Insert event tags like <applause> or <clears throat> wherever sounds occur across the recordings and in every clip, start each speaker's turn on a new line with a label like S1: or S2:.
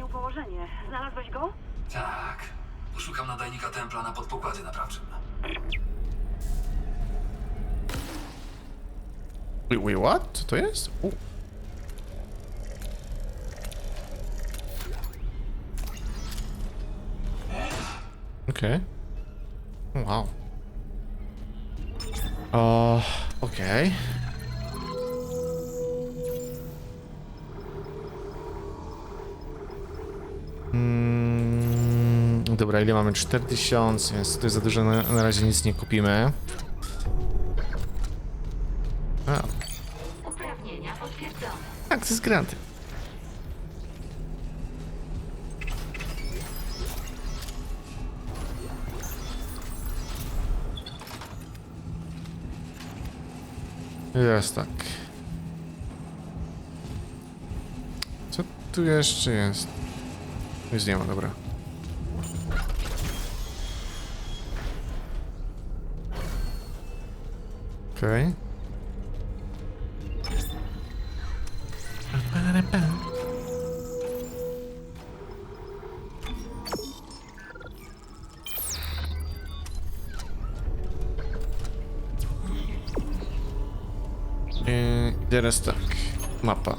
S1: zmienił położenie. Znalazłeś go?
S2: Tak. Poszukam nadajnika templa na podpokładzie naprawczym.
S3: Wait, wait, what? Co to jest? U. Okej. Okay. Wow. O, okej. Mm, dobra, ile mamy? 4000, więc jest za dużo, na, na razie nic nie kupimy. A, tak, to jest. Jest tak. Co tu jeszcze jest? Nic nie ma, dobra. Okej. Okay. Teraz tak. Mapa.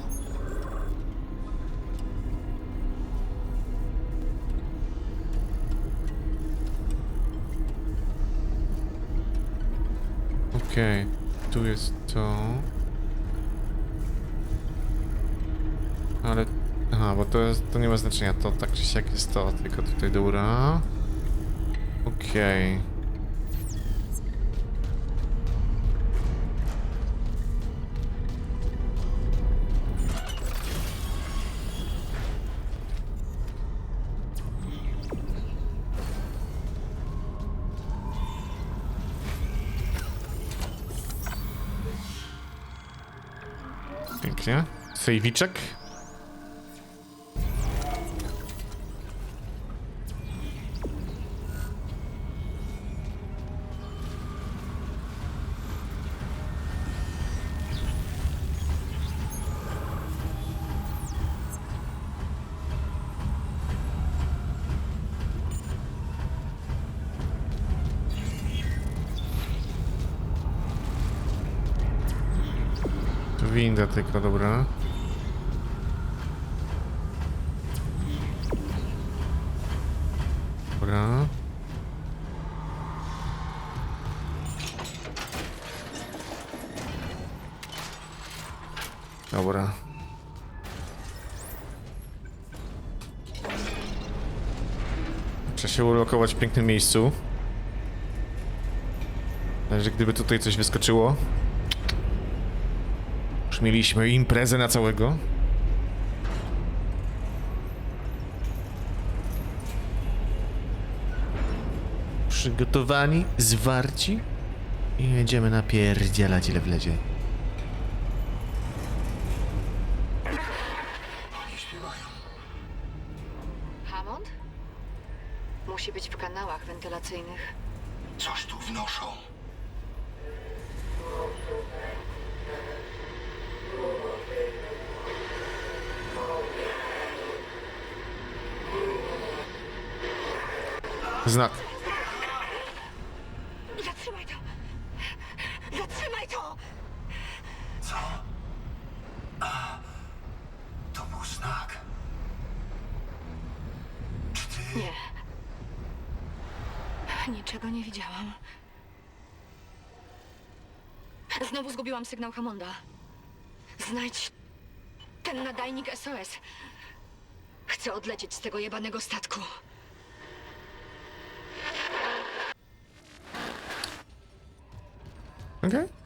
S3: Okej, tu jest to. Ale. Aha, bo to, jest, to nie ma znaczenia. To tak czy siak jest to, tylko tutaj dobra. Okej. Pięknie. Sejwiczek. Winda tylko. Dobra. W pięknym miejscu. Ale gdyby tutaj coś wyskoczyło. Już mieliśmy imprezę na całego. Przygotowani, zwarci i jedziemy napierdzielać ile wlezie.
S4: Musi być w kanałach wentylacyjnych.
S2: Coś tu wnoszą.
S3: Znak.
S4: Zatrzymaj to! Zatrzymaj to!
S2: Co? A, to był znak. Czy ty...
S4: Nie. Niczego nie widziałam. Znowu zgubiłam sygnał Hammonda. Znajdź ten nadajnik SOS. Chcę odlecieć z tego jebanego statku.
S3: Okej.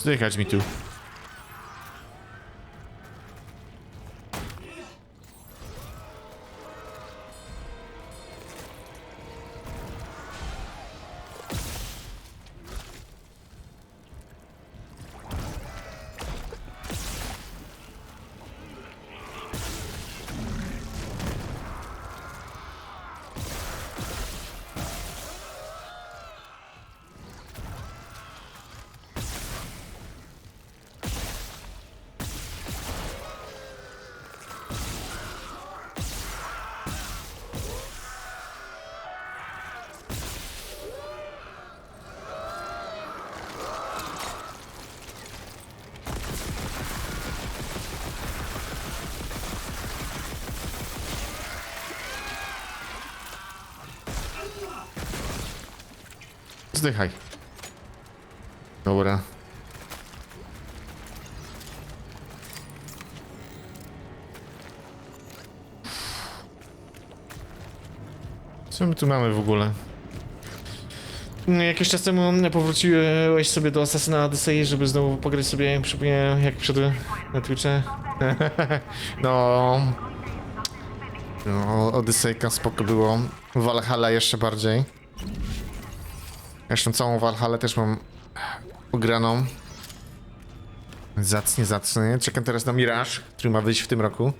S3: Zdychać mi tu. Zdychaj. Dobra. Co my tu mamy w ogóle? Jakiś czas temu powróciłeś sobie do Assassina Odyssey, żeby znowu pograć sobie, przypomniałem jak wszedłem na Twitche. <laughs> no... No, Odysseyka spoko było. Valhalla jeszcze bardziej. Zresztą całą Valhalla też mam ugraną. Zacnie, zacnie. Czekam teraz na Mirage, który ma wyjść w tym roku.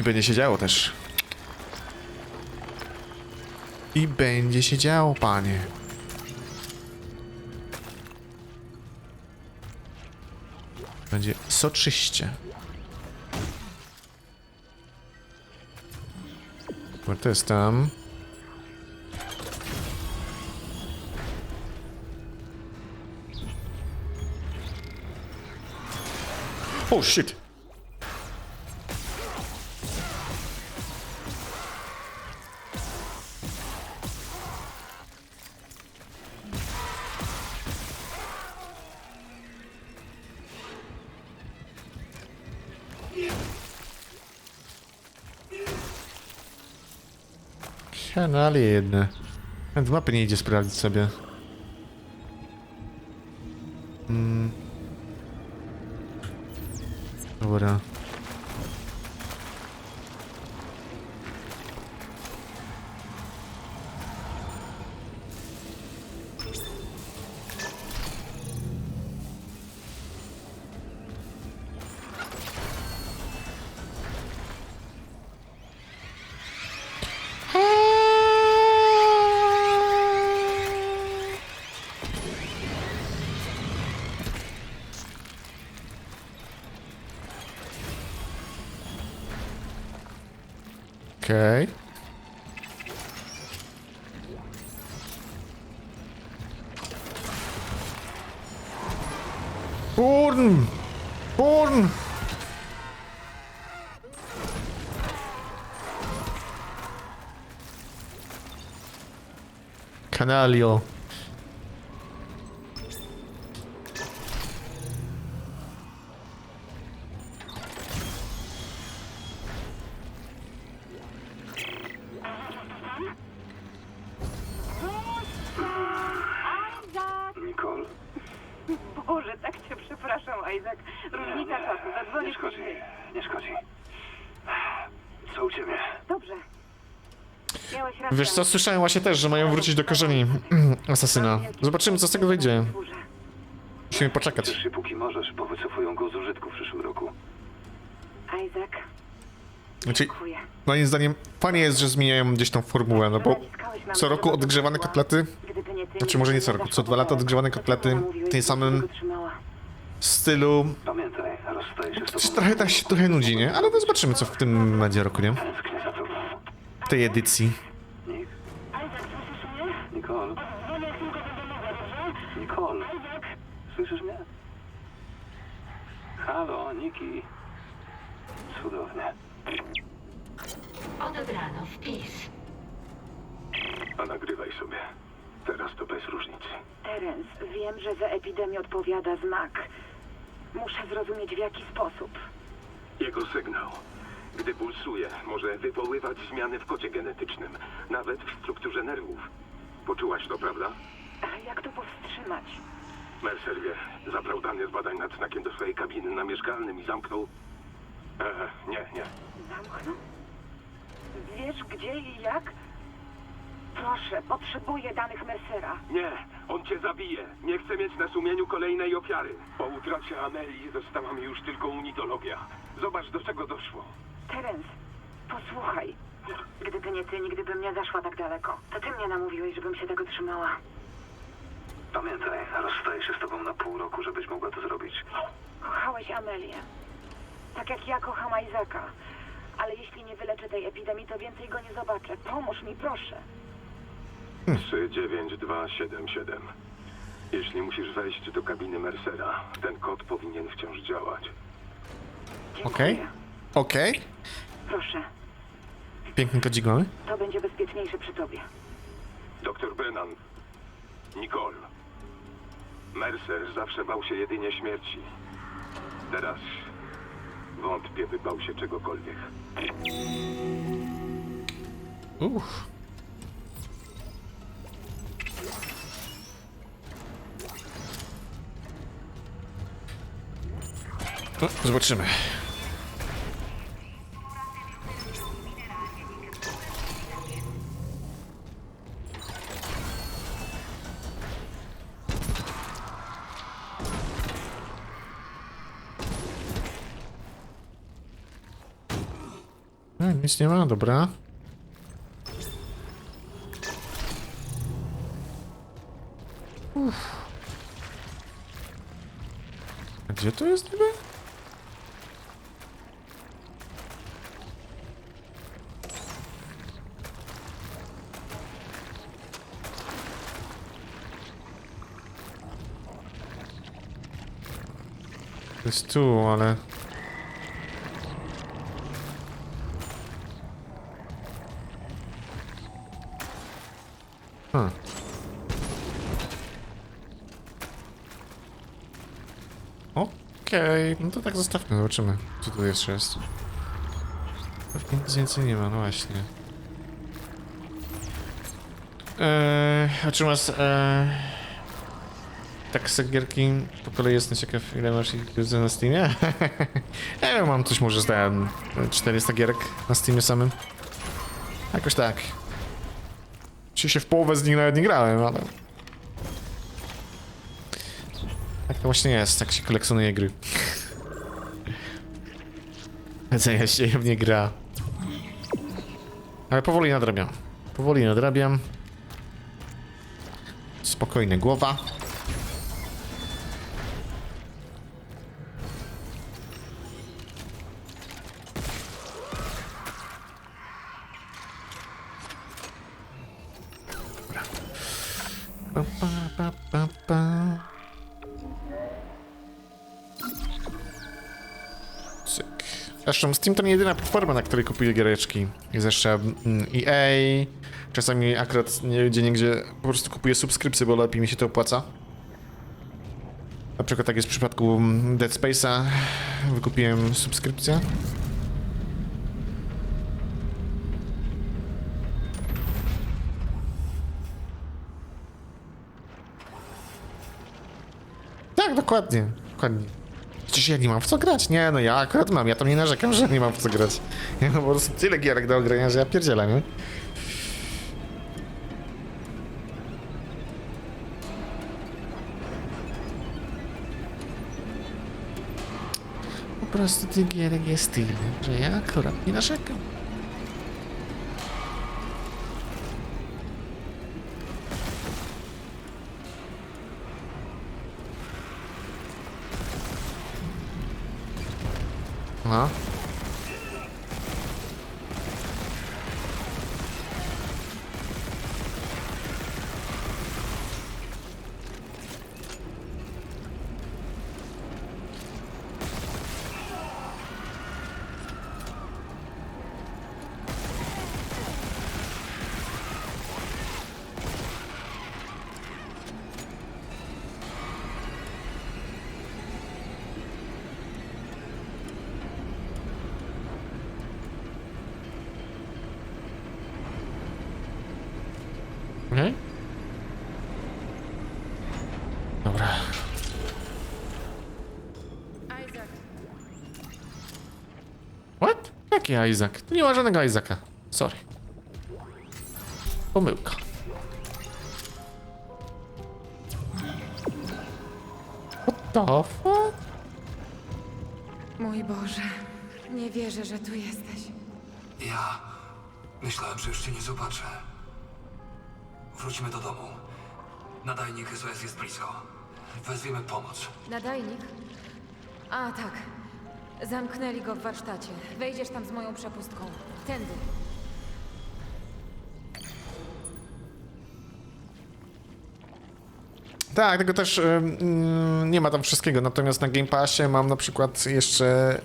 S3: I będzie się działo też. I będzie się działo, panie. Będzie soczyście. Bo to jest tam. Oh shit. Kanalie jedne. Nawet mapy nie idzie sprawdzić sobie. Mm. Dobra.
S5: Okay.
S1: Borden! Boden! Canalio.
S3: Wiesz co, słyszałem właśnie też, że mają wrócić do korzeni <clears throat> Asasyna. Zobaczymy, co z tego wyjdzie. Musimy poczekać.
S5: Póki możesz, bo wycofują go z użytku w przyszłym roku.
S1: Isaac,
S3: Znaczy,
S1: dziękuję.
S3: moim zdaniem fajnie jest, że zmieniają gdzieś tą formułę, no bo co roku odgrzewane kotlety
S1: Gdyby nie ty,
S3: Znaczy, może nie co roku, co dwa lata odgrzewane kotlety
S1: mama
S3: w
S1: i
S3: samym stylu.
S5: Pamiętaj, rozstaję się z
S3: Czy
S5: tobą.
S3: trochę tak się trochę nudzi, nie? Ale no zobaczymy, co w tym będzie roku, nie?
S5: Tęsknię za tobą.
S3: W tej edycji.
S5: Nick?
S1: Isaac, słyszysz mnie?
S5: Nicole?
S1: Dzwonię jak tylko będę mogła, dobrze?
S5: Nicole?
S1: Isaac,
S5: Słyszysz mnie? Halo, Niki. Cudownie.
S4: Odebrano wpis.
S5: A nagrywaj sobie. Teraz to bez różnicy.
S1: Terence, wiem, że za epidemię odpowiada znak. Muszę zrozumieć w jaki sposób.
S6: Jego sygnał, gdy pulsuje, może wywoływać zmiany w kodzie genetycznym, nawet w strukturze nerwów. Poczułaś to, prawda?
S1: Ale jak to powstrzymać?
S5: Mercer wie, zabrał dane z badań nad znakiem do swojej kabiny na mieszkalnym i zamknął... E, nie, nie.
S7: Zamknął? Wiesz gdzie i jak? Proszę, potrzebuję danych Mercera.
S5: Nie, on cię zabije. Nie chcę mieć na sumieniu kolejnej ofiary. Po utracie Amelii została mi już tylko unitologia. Zobacz, do czego doszło.
S7: Terence, posłuchaj. Gdyby nie ty, nigdy bym nie zaszła tak daleko. To ty mnie namówiłeś, żebym się tego trzymała.
S5: Pamiętaj, rozstaję się z tobą na pół roku, żebyś mogła to zrobić.
S7: Kochałeś Amelię. Tak jak ja kocham Izaka. Ale jeśli nie wyleczę tej epidemii, to więcej go nie zobaczę. Pomóż mi, proszę.
S5: 39277. Jeśli musisz wejść do kabiny Mercera, ten kod powinien wciąż działać.
S7: Dziękuję.
S3: Okej. Okej.
S7: Proszę,
S3: Piękny kodzik mamy.
S7: to będzie bezpieczniejsze przy tobie.
S5: Doktor Brennan. Nicole. Mercer zawsze bał się jedynie śmierci. Teraz wątpię, by bał się czegokolwiek.
S3: Uff. No, zobaczymy. Nic nie ma, dobra. A gdzie to jest niby? Jest tu, ale... No to tak zostawmy, zobaczymy, co tu jeszcze jest. Nic więcej nie ma, no właśnie. Eee, a czy masz, eee, tak gierki po kolei jestem ciekaw, ile masz ich już na Steamie? Nie <laughs> wiem, mam coś może zdałem 400 gierek na Steamie samym. Jakoś tak. Czy się w połowę z nich nawet nie grałem, ale... Tak to właśnie jest, tak się kolekcjonuje gry. <laughs> Się w nie gra. Ale powoli nadrabiam. Powoli nadrabiam. Spokojna głowa. Zresztą Steam to nie jedyna platforma, na której kupuję giereczki. Jest jeszcze mm, EA. Czasami akurat nie, gdzie niegdzie po prostu kupuję subskrypcję, bo lepiej mi się to opłaca. Na przykład tak jest w przypadku mm, Dead Space'a. Wykupiłem subskrypcję. Tak, dokładnie. Dokładnie. Przecież ja nie mam w co grać. Nie, no ja akurat mam. Ja tam nie narzekam, że nie mam w co grać. <laughs> Ja mam po prostu tyle gierek do ogrania, że ja pierdzielę, nie? Po prostu tych gierek jest tyle, że ja akurat nie narzekam. Aha. Jaki Isaac? Tu nie ma żadnego Isaaca. Sorry. Pomyłka. What the fuck?
S7: Mój Boże, nie wierzę, że tu jesteś.
S2: Ja myślałem, że już cię nie zobaczę. Wrócimy do domu. Nadajnik SOS jest blisko. Wezwiemy pomoc.
S7: Nadajnik? A, tak. Zamknęli go w warsztacie. Wejdziesz tam z moją przepustką. Tędy.
S3: Tak, tego też mm, nie ma tam wszystkiego, natomiast na Game Passie mam na przykład jeszcze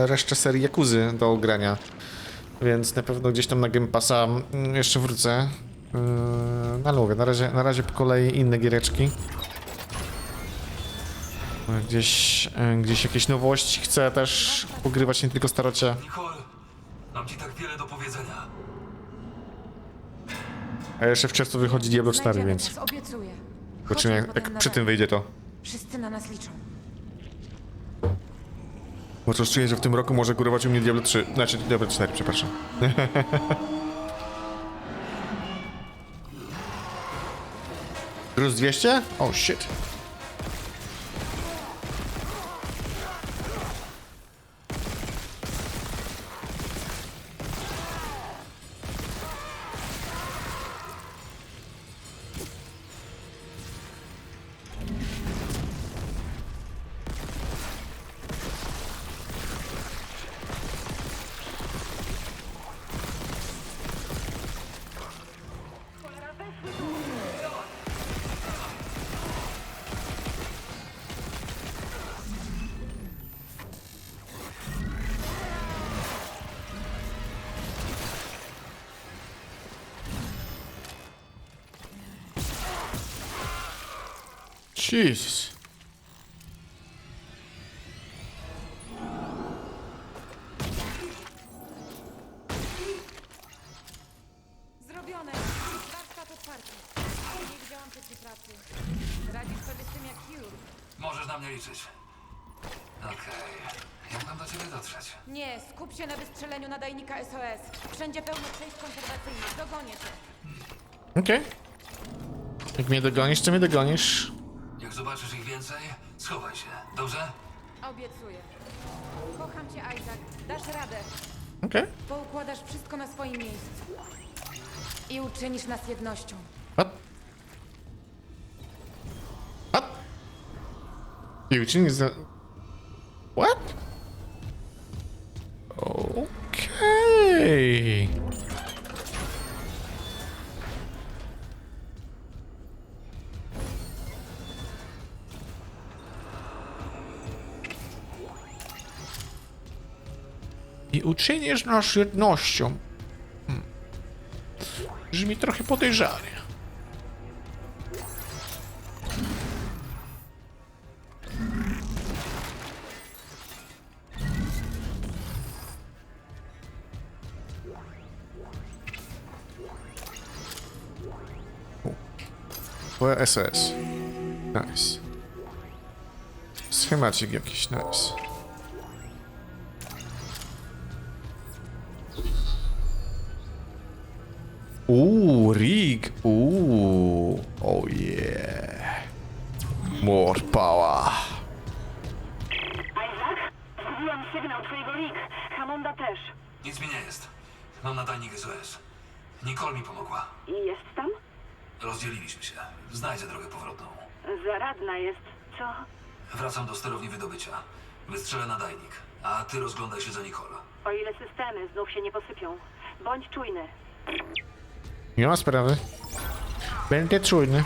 S3: yy, resztę serii Jakuzy do grania, więc na pewno gdzieś tam na Game Passa mm, jeszcze wrócę. Yy, no ale mówię, na razie, na razie po kolei inne giereczki. Gdzieś, yy, gdzieś jakieś nowości chcę też pogrywać, nie tylko starocie.
S2: Nicole, mam ci tak wiele do powiedzenia.
S3: A jeszcze w czerwcu wychodzi Diablo 4,
S7: Znajdziemy
S3: więc
S7: was, obiecuję.
S3: zobaczymy jak,
S7: Chodźmy
S3: jak
S7: potem
S3: przy
S7: na
S3: tym wyjdzie to.
S7: Wszyscy na nas liczą.
S3: Bo coś czuję, że w tym roku może górować u mnie Diablo 3. Znaczy Diablo 4, przepraszam. <laughs> Plus 200? Oh shit. Jesus.
S7: Zrobione! Warsztat otwarty. Nie widziałam takiej pracy. Radzisz sobie z tym jak Hugh.
S2: Możesz na mnie liczyć. Okej. Jak mam do ciebie dotrzeć?
S7: Nie, skup się na wystrzeleniu nadajnika SOS. Wszędzie pełno przejść konserwacyjnych. Dogonię cię.
S3: Okej. Jak mnie dogonisz, to mnie dogonisz.
S2: Zobaczysz ich więcej, schowaj się. Dobrze?
S7: Obiecuję. Kocham cię, Isaac. Dasz radę.
S3: Okej.
S7: Poukładasz wszystko na swoim miejscu. I uczynisz nas jednością.
S3: What? What? I uczynisz za... What? Okej. I uczynisz nas jednością. Hmm. Brzmi trochę podejrzanie. SS. Nice. Schemacik jakiś, nice. Rig. Uuu. Oh yeah. More power.
S1: Isaac? Zgubiłam sygnał twojego link. Hamonda też.
S2: Nic mi nie jest. Mam nadajnik SOS. Nicole mi pomogła.
S1: I jest tam?
S2: Rozdzieliliśmy się. Znajdzie drogę powrotną.
S1: Zaradna jest. Co?
S2: Wracam do sterowni wydobycia. Wystrzelę nadajnik, a ty rozglądaj się za Nicole.
S1: O ile systemy znów się nie posypią. Bądź czujny.
S3: Nie ma sprawy. Będę czujny.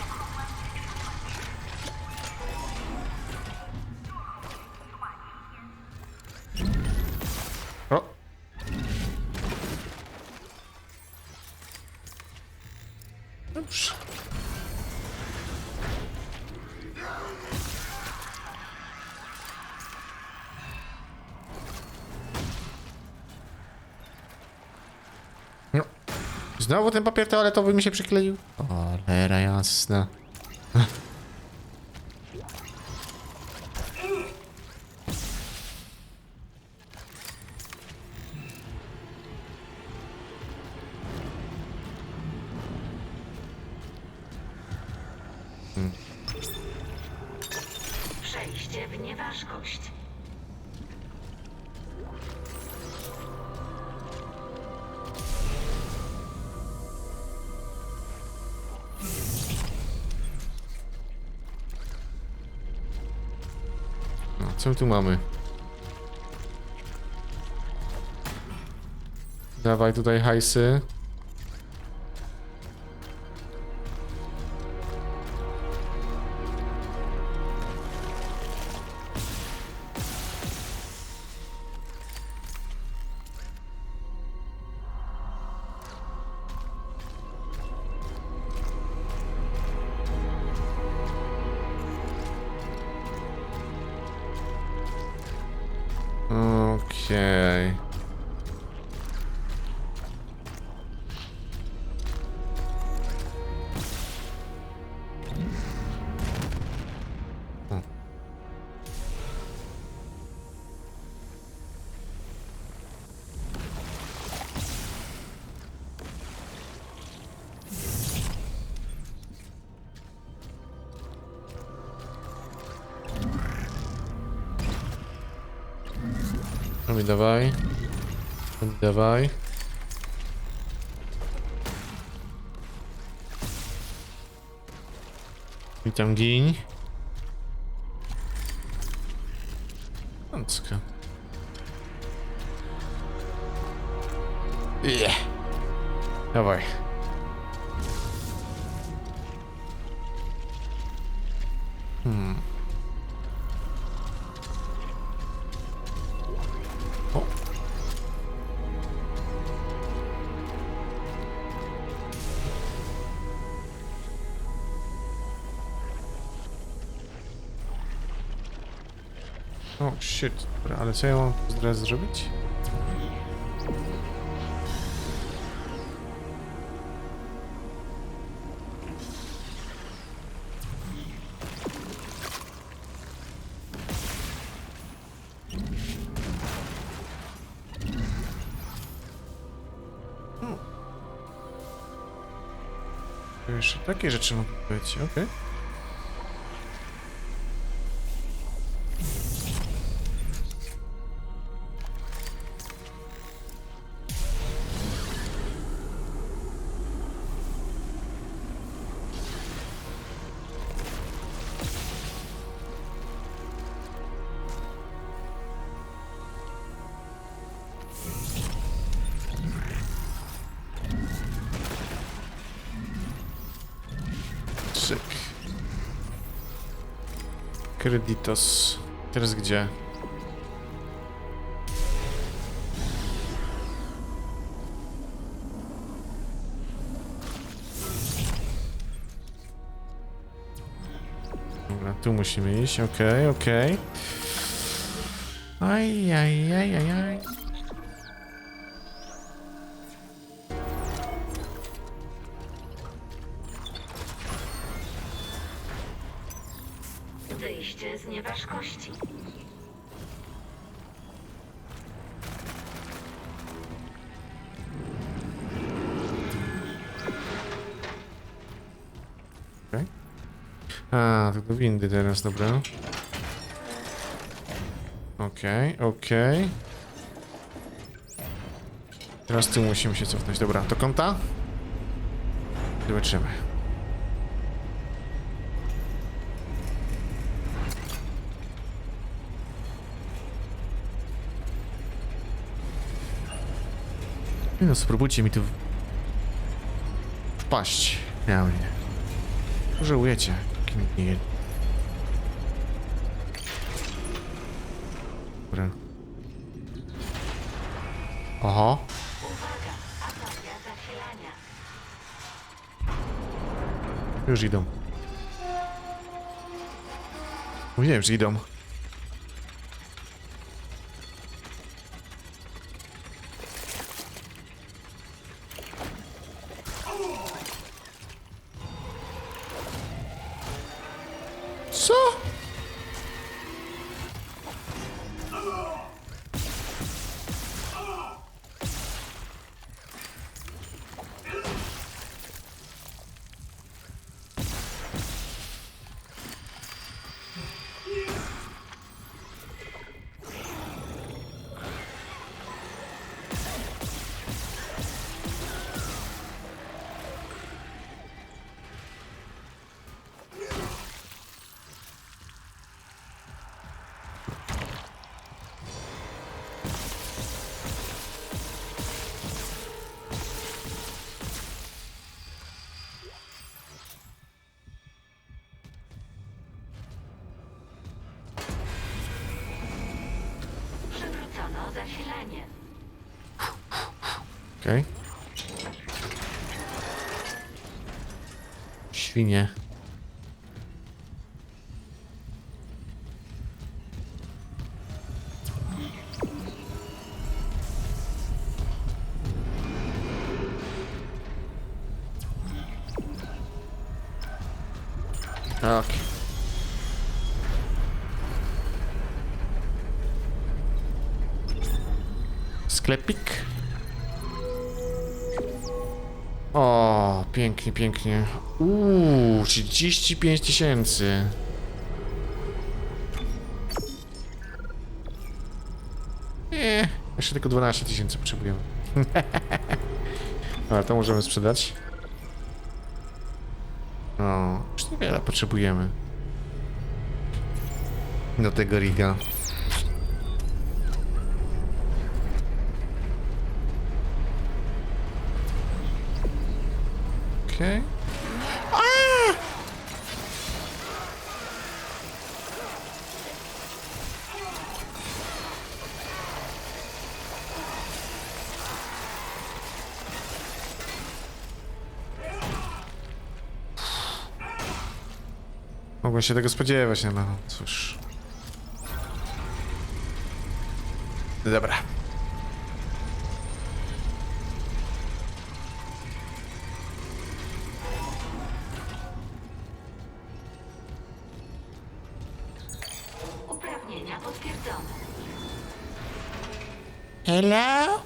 S3: papier toaletowy mi się przykleił. Cholera jasna.
S8: Przejście
S3: w nieważkość. Co my tu mamy? Dawaj tutaj hajsy. Robi dawaj. Robi dawaj. I tam giń. O, shit. Dobra, ale co ja mam teraz zrobić? To Jeszcze takie rzeczy mogą być, okej. Cyk. Kreditos. Teraz gdzie? Dobra, tu musimy iść, okej, okej. Aj, aj, aj, aj, aj. A, to do windy teraz, dobra. Okej, okej. Teraz tu musimy się cofnąć. Dobra, do kąta? Zobaczymy. No, spróbujcie mi tu wpaść. Ja mnie. Żałujecie. Nie Dobra. Oho. Już idą. Mówiłem, że idą. Co? Okej. Świnie. Pięknie, pięknie. Uuu, 35 tysięcy. Nie, jeszcze tylko 12 tysięcy potrzebujemy. Ale <laughs> to możemy sprzedać. O, już niewiele potrzebujemy. Do tego riga. Okej. Mogłem się tego spodziewać, no cóż. Dobra. Hello?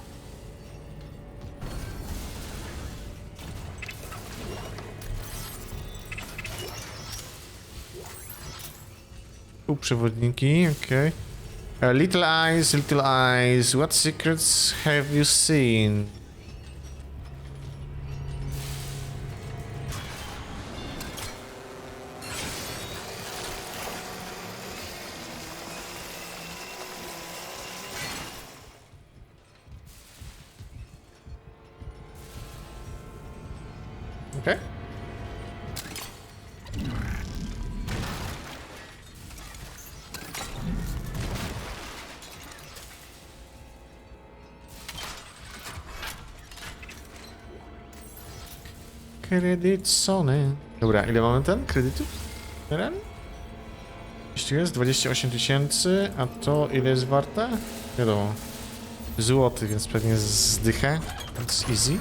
S3: Tu przewodniki, okej. Uh, little eyes, little eyes, what secrets have you seen? Kredyt Sony. Dobra, ile mamy ten kredytów? Teren? Jeśli jest 28 tysięcy, a to ile jest warte? Wiadomo. Złoty, więc pewnie zdychę. That's easy.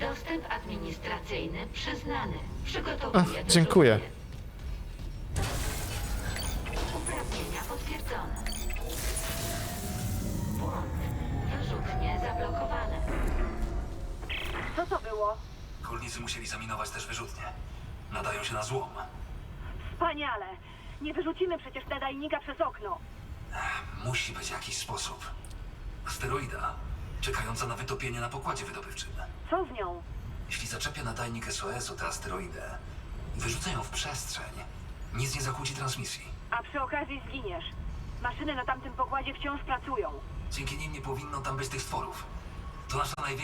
S8: Dostęp administracyjny przyznany.
S3: Ach, dziękuję.
S2: Transmisji.
S1: A przy okazji zginiesz. Maszyny na tamtym pokładzie wciąż pracują.
S2: Dzięki nim nie powinno tam być tych stworów. To nasza największa